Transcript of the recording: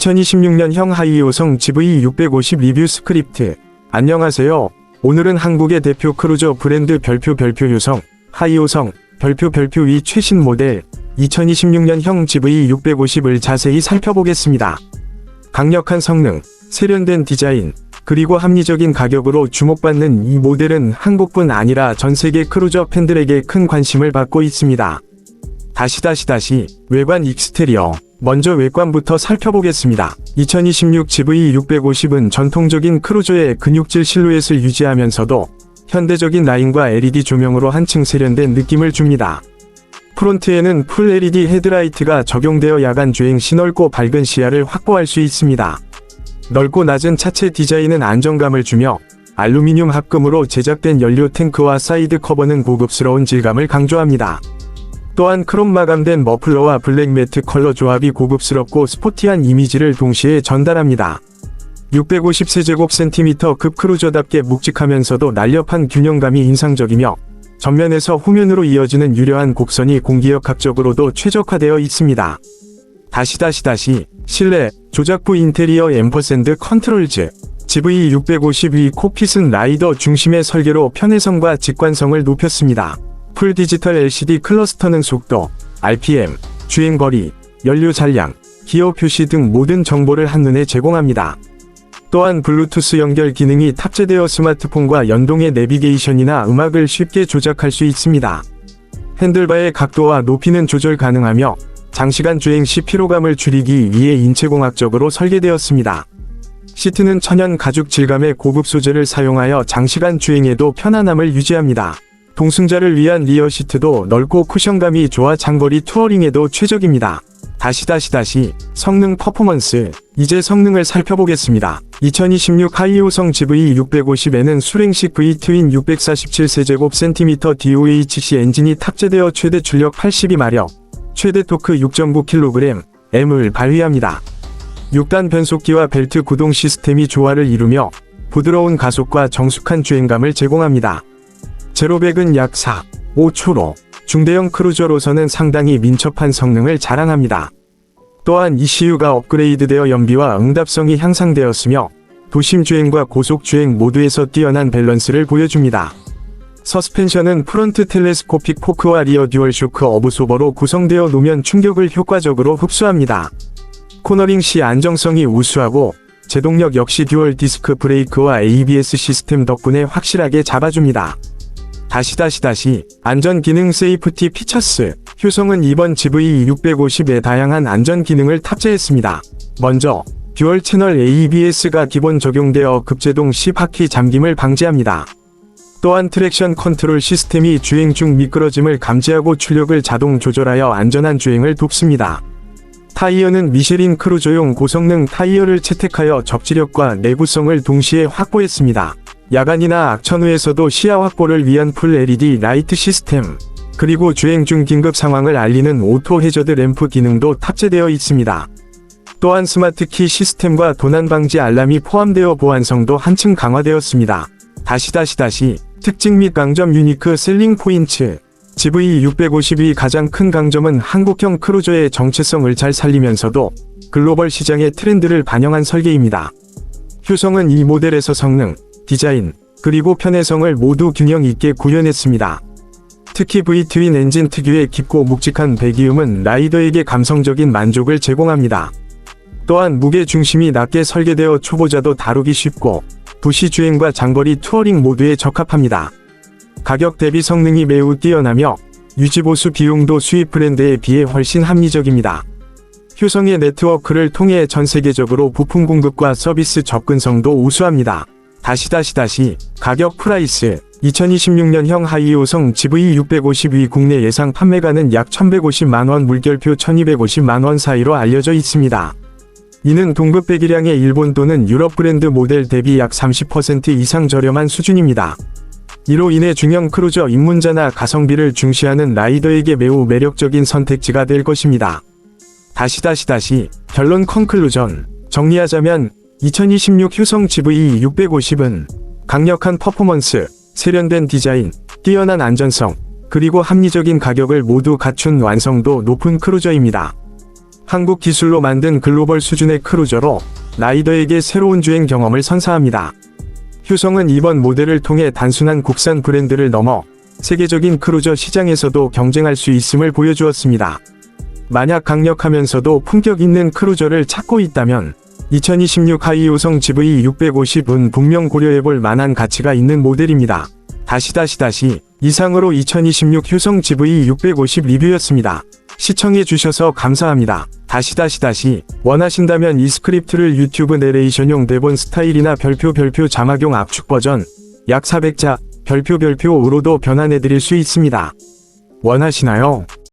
2026년형 하이오성 GV650 리뷰 스크립트. 안녕하세요. 오늘은 한국의 대표 크루저 브랜드 별표 별표 효성, 하이오성, 별표 별표 위 최신 모델 2026년형 GV650을 자세히 살펴보겠습니다. 강력한 성능, 세련된 디자인, 그리고 합리적인 가격으로 주목받는 이 모델은 한국뿐 아니라 전 세계 크루저 팬들에게 큰 관심을 받고 있습니다. 다시 다시 다시 외관 익스테리어 먼저 외관부터 살펴보겠습니다. 2026 GV650은 전통적인 크루저의 근육질 실루엣을 유지하면서도 현대적인 라인과 LED 조명으로 한층 세련된 느낌을 줍니다. 프론트에는 풀 LED 헤드라이트가 적용되어 야간 주행 시 넓고 밝은 시야를 확보할 수 있습니다. 넓고 낮은 차체 디자인은 안정감을 주며 알루미늄 합금으로 제작된 연료 탱크와 사이드 커버는 고급스러운 질감을 강조합니다. 또한 크롬 마감된 머플러와 블랙 매트 컬러 조합이 고급스럽고 스포티한 이미지를 동시에 전달합니다. 650세제곱센티미터 급 크루저답게 묵직하면서도 날렵한 균형감이 인상적이며 전면에서 후면으로 이어지는 유려한 곡선이 공기역학적으로도 최적화되어 있습니다. 다시 다시 다시 실내 조작부 인테리어 앰퍼샌드 컨트롤즈 GV652 코핏은 라이더 중심의 설계로 편의성과 직관성을 높였습니다. 풀 디지털 LCD 클러스터는 속도, RPM, 주행거리, 연료 잔량, 기어 표시 등 모든 정보를 한눈에 제공합니다. 또한 블루투스 연결 기능이 탑재되어 스마트폰과 연동해 내비게이션이나 음악을 쉽게 조작할 수 있습니다. 핸들바의 각도와 높이는 조절 가능하며 장시간 주행 시 피로감을 줄이기 위해 인체공학적으로 설계되었습니다. 시트는 천연 가죽 질감의 고급 소재를 사용하여 장시간 주행에도 편안함을 유지합니다. 동승자를 위한 리어 시트도 넓고 쿠션감이 좋아 장거리 투어링에도 최적입니다. 다시 다시 다시 성능 퍼포먼스 이제 성능을 살펴보겠습니다. 2026 하이오성 GV650에는 수랭식 V 트윈 647세제곱센티미터 DOHC 엔진이 탑재되어 최대 출력 82마력, 최대 토크 6.9kg, M을 발휘합니다. 6단 변속기와 벨트 구동 시스템이 조화를 이루며 부드러운 가속과 정숙한 주행감을 제공합니다. 제로백은 약 4, 5초로 중대형 크루저로서는 상당히 민첩한 성능을 자랑합니다. 또한 ECU가 업그레이드되어 연비와 응답성이 향상되었으며 도심 주행과 고속 주행 모두에서 뛰어난 밸런스를 보여줍니다. 서스펜션은 프론트 텔레스코픽 포크와 리어 듀얼 쇼크 어브소버로 구성되어 노면 충격을 효과적으로 흡수합니다. 코너링 시 안정성이 우수하고 제동력 역시 듀얼 디스크 브레이크와 ABS 시스템 덕분에 확실하게 잡아줍니다. 다시 다시 다시 안전 기능 세이프티 피처스 효성은 이번 GV650에 다양한 안전 기능을 탑재했습니다. 먼저 듀얼 채널 ABS가 기본 적용되어 급제동 시 바퀴 잠김을 방지합니다. 또한 트랙션 컨트롤 시스템이 주행 중 미끄러짐을 감지하고 출력을 자동 조절하여 안전한 주행을 돕습니다. 타이어는 미쉐린 크루저용 고성능 타이어를 채택하여 접지력과 내구성을 동시에 확보했습니다. 야간이나 악천 후에서도 시야 확보를 위한 풀 LED 라이트 시스템, 그리고 주행 중 긴급 상황을 알리는 오토 해저드 램프 기능도 탑재되어 있습니다. 또한 스마트 키 시스템과 도난 방지 알람이 포함되어 보안성도 한층 강화되었습니다. 다시 다시 다시 특징 및 강점 유니크 셀링 포인트 GV650이 가장 큰 강점은 한국형 크루저의 정체성을 잘 살리면서도 글로벌 시장의 트렌드를 반영한 설계입니다. 효성은 이 모델에서 성능, 디자인, 그리고 편의성을 모두 균형 있게 구현했습니다. 특히 V-트윈 엔진 특유의 깊고 묵직한 배기음은 라이더에게 감성적인 만족을 제공합니다. 또한 무게 중심이 낮게 설계되어 초보자도 다루기 쉽고 도시 주행과 장거리 투어링 모두에 적합합니다. 가격 대비 성능이 매우 뛰어나며 유지보수 비용도 수입 브랜드에 비해 훨씬 합리적입니다. 효성의 네트워크를 통해 전 세계적으로 부품 공급과 서비스 접근성도 우수합니다. 다시 다시 다시 가격 프라이스 2026년형 하이오성 GV652 국내 예상 판매가는 약 1150만원 물결표 1250만원 사이로 알려져 있습니다. 이는 동급 배기량의 일본 또는 유럽 브랜드 모델 대비 약 30% 이상 저렴한 수준입니다. 이로 인해 중형 크루저 입문자나 가성비를 중시하는 라이더에게 매우 매력적인 선택지가 될 것입니다. 다시 다시 다시 결론 컨클루전 정리하자면 2026 효성 GV650은 강력한 퍼포먼스, 세련된 디자인, 뛰어난 안전성, 그리고 합리적인 가격을 모두 갖춘 완성도 높은 크루저입니다. 한국 기술로 만든 글로벌 수준의 크루저로 라이더에게 새로운 주행 경험을 선사합니다. 효성은 이번 모델을 통해 단순한 국산 브랜드를 넘어 세계적인 크루저 시장에서도 경쟁할 수 있음을 보여주었습니다. 만약 강력하면서도 품격 있는 크루저를 찾고 있다면 2026 하이오성 GV650은 분명 고려해볼 만한 가치가 있는 모델입니다. 다시 다시 다시 이상으로 2026 효성 GV650 리뷰였습니다. 시청해주셔서 감사합니다. 다시 다시 다시 원하신다면 이 스크립트를 유튜브 내레이션용 대본 스타일이나 별표 별표 자막용 압축 버전 약 400자 별표 별표로도 변환해드릴 수 있습니다. 원하시나요?